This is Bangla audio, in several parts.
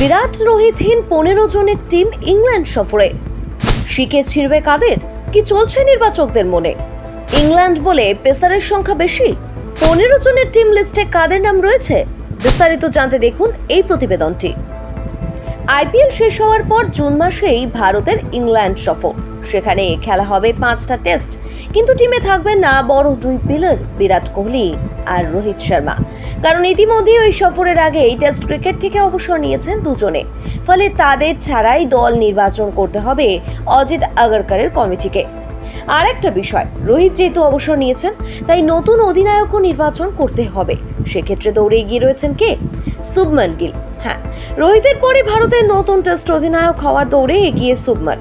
বিরাট রোহিতহীন পনেরো জনের টিম ইংল্যান্ড সফরে। শিখে ছিঁড়বে কাদের? কি চলছে নির্বাচকদের মনে? ইংল্যান্ড বলে পেসারের সংখ্যা বেশি। পনেরো জনের টিম লিস্টে কাদের নাম রয়েছে? বিস্তারিত জানতে দেখুন এই প্রতিবেদনটি। আইপিএল শেষ হওয়ার পর জুন মাসেই ভারতের ইংল্যান্ড সফর। সেখানে খেলা হবে পাঁচটা টেস্ট। কিন্তু টিমে থাকবেন না বড় দুই পিলার বিরাট কোহলি আর রোহিত শর্মা। কারণ ইতিমধ্যে ওই সফরের আগে এই টেস্ট ক্রিকেট থেকে অবসর নিয়েছেন দুজনে। ফলে তাদের ছাড়াই দল নির্বাচন করতে হবে অজিত আগরকরের কমিটিকে। আর একটা বিষয়, রোহিত যেহেতু অবসর নিয়েছেন, তাই নতুন অধিনায়কও নির্বাচন করতে হবে। সেক্ষেত্রে দৌড়ে এগিয়ে রয়েছেন কে? শুভমান গিল। হ্যাঁ রোহিতের পরে ভারতের নতুন টেস্ট অধিনায়ক হওয়ার দৌড়ে এগিয়ে শুভমান।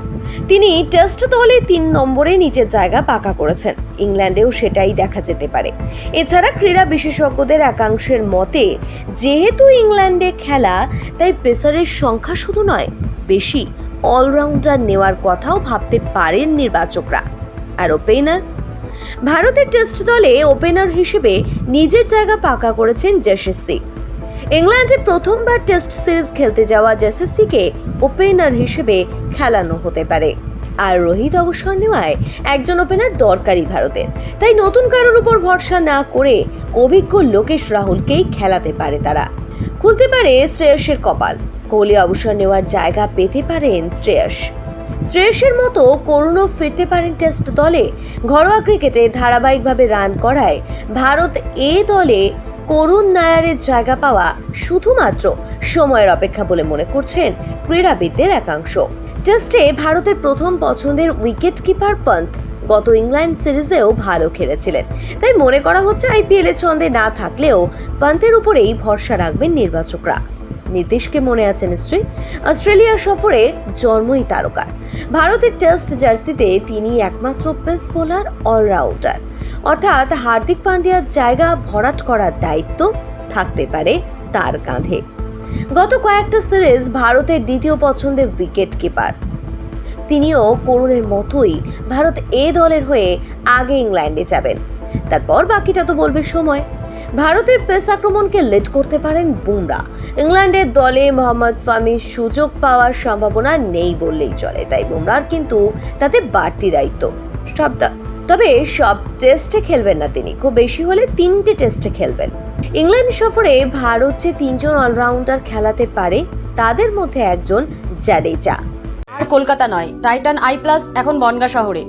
তিনি টেস্ট দলে তিন নম্বরে নিজের জায়গা পাকা করেছেন। ইংল্যান্ডেও সেটাই দেখা যেতে পারে। এছাড়া ক্রীড়া বিশেষজ্ঞদের একাংশের মতে, যেহেতু ইংল্যান্ডে খেলা, তাই পেসারের সংখ্যা শুধু নয়, বেশি অলরাউন্ডার নেওয়ার কথাও ভাবতে পারেন নির্বাচকরা। আর ওপেনার? ভারতের টেস্ট দলে ওপেনার হিসেবে নিজের জায়গা পাকা করেছেন জেসেসি। ইংল্যান্ডে প্রথমবার টেস্ট সিরিজ খেলতে যাওয়া জেসেসিকে ওপেনার হিসেবে খেলানো হতে পারে। আর রোহিত অবসর নেওয়ায় একজন ওপেনার দরকারি ভারতের। তাই নতুন কারোর উপর ভরসা না করে অভিজ্ঞ লোকেশ রাহুলকেই খেলাতে পারে তারা। খুলতে পারে শ্রেয়সের কপাল। কোহলি অবসর নেওয়ার জায়গা পেতে পারেন শ্রেয়স। শ্রেয়সের মতো করুণও ফিরতে পারেন টেস্ট দলে। ঘরোয়া ক্রিকেটে ধারাবাহিকভাবে রান করায় ভারত এ দলে করুণ নায়ারের জায়গা পাওয়া শুধুমাত্র সময়ের অপেক্ষা বলে মনে করছেন ক্রীড়াবিদদের একাংশ। টেস্টে ভারতের প্রথম পছন্দের উইকেট কিপার পন্থ গত ইংল্যান্ড সিরিজেও ভালো খেলেছিলেন। তাই মনে করা হচ্ছে আইপিএল ছন্দে না থাকলেও পান্তের উপরেই ভরসা রাখবেন নির্বাচকরা। নীতিশকে মনে আছে নিশ্চয়ই? অস্ট্রেলিয়া সফরে জন্মই তারকার। ভারতের টেস্ট জার্সিতে তিনি একমাত্র পেস বোলার, অলরাউন্ডার। অর্থাৎ হার্দিক পান্ডিয়ার জায়গা ভরাট করার দায়িত্ব থাকতে পারে তার কাঁধে। গত কয়েকটা সিরিজ ভারতের দ্বিতীয় পছন্দের উইকেট কিপার। তিনিও করুণের মতোই ভারত এ দলের হয়ে আগে ইংল্যান্ডে যাবেন। তারপর বাকিটা তো বলবে সময়। ভারতের পেস আক্রমণকে লেট করতে পারেন বুমরা। ইংল্যান্ডের দলে মোহাম্মদ স্বামীর সুযোগ পাওয়ার সম্ভাবনা নেই বললেই চলে, তাই বুমরার কিন্তু তাতে বাড়তি দায়িত্ব। সব তবে সব টেস্টে খেলবেন না তিনি, খুব বেশি হলে তিনটে টেস্টে খেলবেন। ইংল্যান্ড সফরে ভারত যে তিনজন অলরাউন্ডার খেলাতে পারে, তাদের মধ্যে একজন জাডেজা আর কলকাতা নয়, টাইটান আই প্লাস এখন বনগা শহরে।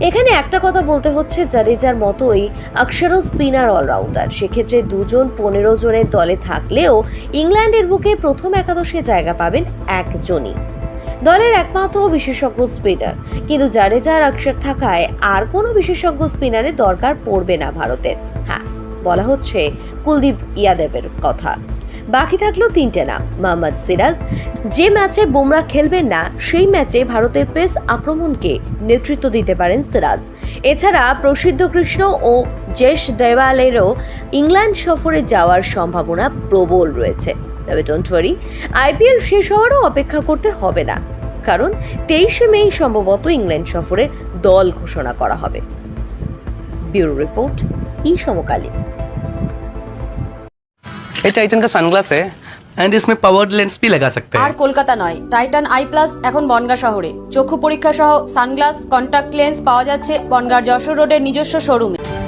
এখানে একটা কথা বলতে হচ্ছে জাডেজার মতোই অক্ষরও স্পিনার অলরাউন্ডার। সেক্ষেত্রে দুজন পনেরো জনের দলে থাকলেও ইংল্যান্ডের বুকে প্রথম একাদশে জায়গা পাবেন একজনই। দলের একমাত্র বিশেষজ্ঞ স্পিনার। কিন্তু জাডেজার অক্ষর থাকায় আর কোনো বিশেষজ্ঞ স্পিনারের দরকার পড়বে না ভারতের। হ্যাঁ বলা হচ্ছে কুলদীপ ইয়াদেবের কথা। বাকি থাকল তিনটে নাম মোহাম্মদ সিরাজ, যে ম্যাচে বুমরা খেলবেন না, সেই ম্যাচে ভারতের পেস আক্রমণকে নেতৃত্ব দিতে পারেন সিরাজ। এছাড়া প্রসিদ্ধ কৃষ্ণ ও জেশ দেওয়ালেরও ইংল্যান্ড সফরে যাওয়ার সম্ভাবনা প্রবল রয়েছে। তবে ডোন্ট ওয়ারি আইপিএল শেষ হওয়ারও অপেক্ষা করতে হবে না। কারণ তেইশে মেই সম্ভবত ইংল্যান্ড সফরের দল ঘোষণা করা হবে। ব্যুরো রিপোর্ট, ই সমকালীন। ये टाइटन का सनग्लास है एंड इसमें पावर लेंस भी लगा सकते আর हैं কলকাতা নয় টাইটান আই প্লাস এখন বনগা শহরে চক্ষু পরীক্ষা সহ সানগ্লাস কন্টাক্ট লেন্স পাওয়া যাচ্ছে বনগার যশোর রোডের নিজস্ব শোরুমে